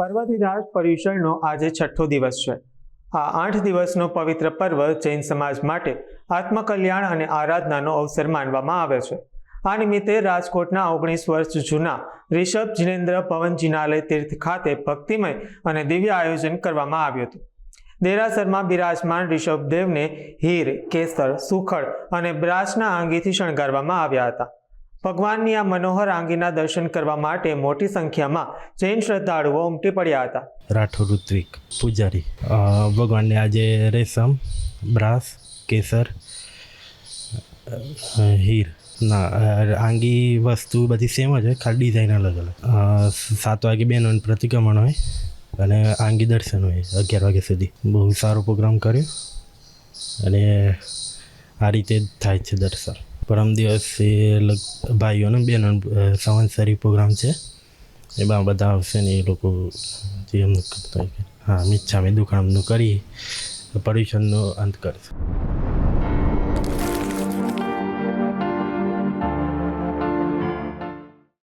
પર્વતિરાજ પર્યુષણનો આજે છઠ્ઠો દિવસ છે. આ આઠ દિવસનો પવિત્ર પર્વ જૈન સમાજ માટે આત્મકલ્યાણ અને આરાધનાનો અવસર માનવામાં આવે છે. આ નિમિત્તે રાજકોટના ઓગણીસ વર્ષ જૂના રિષભ જિનેન્દ્ર ભવન જિનાલય તીર્થ ખાતે ભક્તિમય અને દિવ્ય આયોજન કરવામાં આવ્યું હતું. દેરાસરમાં બિરાજમાન ઋષભદેવને હીર, કેસર, સુખડ અને બ્રાસના આંગીથી શણગારવામાં આવ્યા હતા. ભગવાનની આ મનોહર આંગીના દર્શન કરવા માટે મોટી સંખ્યામાં જૈન શ્રદ્ધાળુઓ ઉમટી પડ્યા હતા. રાઠોડ ઋત્વિક પૂજારી. ભગવાનને આજે રેશમ, બ્રાસ, કેસર હીર, ના આંગી વસ્તુ બધી સેમ જ હોય, ખાલી ડિઝાઇન અલગ અલગ. સાત વાગે બેનોન પ્રતિક્રમણ હોય અને આંગી દર્શન હોય અગિયાર વાગ્યા સુધી. બહુ સારો પ્રોગ્રામ કર્યો અને આ રીતે થાય છે દર્શન. પરમ દિવસે લગ ભાઈઓને બેનો સંવત્સરી પ્રોગ્રામ છે. એમાં બધા આવશે ને એ લોકો જે એમનું કરતા હોય હા, મિચ્છામી દુકાનનું કરી પર્યુષણનો અંત કરશે.